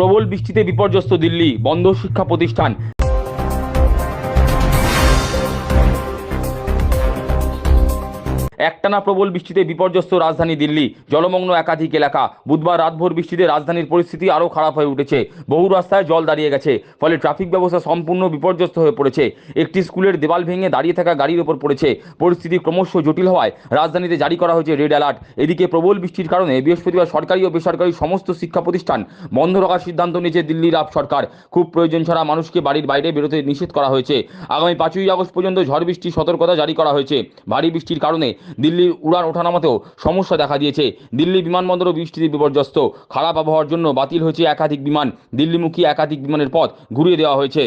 প্রবল বৃষ্টিতে বিপর্যস্ত দিল্লি বন্ধ শিক্ষা প্রতিষ্ঠান। একটানা প্রবল বৃষ্টিতে বিপর্যস্ত রাজধানী দিল্লি, জলমগ্ন একাধিক এলাকা। বুধবার রাতভর বৃষ্টিতে রাজধানীর পরিস্থিতি আরও খারাপ হয়ে উঠেছে। বহু রাস্তায় জল দাঁড়িয়ে গেছে, ফলে ট্রাফিক ব্যবস্থা সম্পূর্ণ বিপর্যস্ত হয়ে পড়েছে। একটি স্কুলের দেওয়াল ভেঙে দাঁড়িয়ে থাকা গাড়ির ওপর পড়েছে। পরিস্থিতি ক্রমশ জটিল হওয়ায় রাজধানীতে জারি করা হয়েছে রেড অ্যালার্ট। এদিকে প্রবল বৃষ্টির কারণে বৃহস্পতিবার সরকারি ও বেসরকারি সমস্ত শিক্ষা প্রতিষ্ঠান বন্ধ রাখার সিদ্ধান্ত নিয়েছে দিল্লির আপ সরকার। খুব প্রয়োজন ছাড়া মানুষকে বাড়ির বাইরে বেরোতে নিষেধ করা হয়েছে। আগামী পাঁচই আগস্ট পর্যন্ত ঝড় বৃষ্টির সতর্কতা জারি করা হয়েছে। ভারী বৃষ্টির কারণে দিল্লির উড়ান ওঠানামাতেও সমস্যা দেখা দিয়েছে। দিল্লি বিমানবন্দরও বৃষ্টিতে বিপর্যস্ত। খারাপ আবহাওয়ার জন্য বাতিল হয়েছে একাধিক বিমান। দিল্লিমুখী একাধিক বিমানের পথ ঘুরিয়ে দেওয়া হয়েছে।